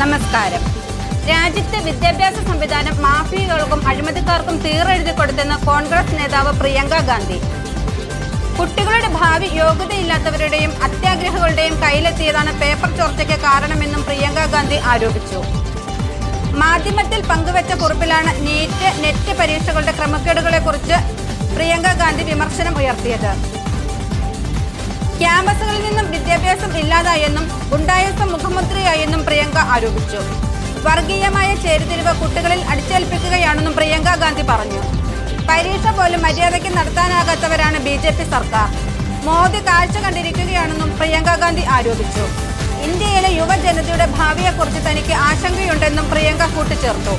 നമസ്കാരം. രാജ്യത്തെ വിദ്യാഭ്യാസ സംവിധാനം മാഫിയകൾക്കും അഴിമതിക്കാർക്കും തീറെഴുതി കൊടുത്തെന്ന് കോൺഗ്രസ് നേതാവ് പ്രിയങ്ക ഗാന്ധി. കുട്ടികളുടെ ഭാവി യോഗ്യതയില്ലാത്തവരുടെയും അത്യാഗ്രഹികളുടെയും കയ്യിലെത്തിയതാണ് പേപ്പർ ചോർച്ചയ്ക്ക് കാരണമെന്നും പ്രിയങ്ക ഗാന്ധി ആരോപിച്ചു. മാധ്യമത്തിൽ പങ്കുവച്ച കുറിപ്പിലാണ് നീറ്റ് നെറ്റ് പരീക്ഷകളുടെ ക്രമക്കേടുകളെക്കുറിച്ച് പ്രിയങ്ക ഗാന്ധി വിമർശനം ഉയർത്തിയത്. ക്യാമ്പസുകളിൽ നിന്നും വിദ്യാഭ്യാസം ഇല്ലാതായെന്നും ഗുണ്ടായസം പ്രിയങ്ക ആരോപിച്ചു. വർഗീയമായ ചേരിതിരിവ് കുട്ടികളിൽ അടിച്ചേൽപ്പിക്കുകയാണെന്നും പ്രിയങ്ക ഗാന്ധി പറഞ്ഞു. പരീക്ഷ പോലും മര്യാദയ്ക്ക് നടത്താനാകാത്തവരാണ് ബി ജെ പി സർക്കാർ. മോദി കാഴ്ച കണ്ടിരിക്കുകയാണെന്നും പ്രിയങ്ക ഗാന്ധി ആരോപിച്ചു. ഇന്ത്യയിലെ യുവജനതയുടെ ഭാവിയെക്കുറിച്ച് തനിക്ക് ആശങ്കയുണ്ടെന്നും പ്രിയങ്ക കൂട്ടിച്ചേർത്തു.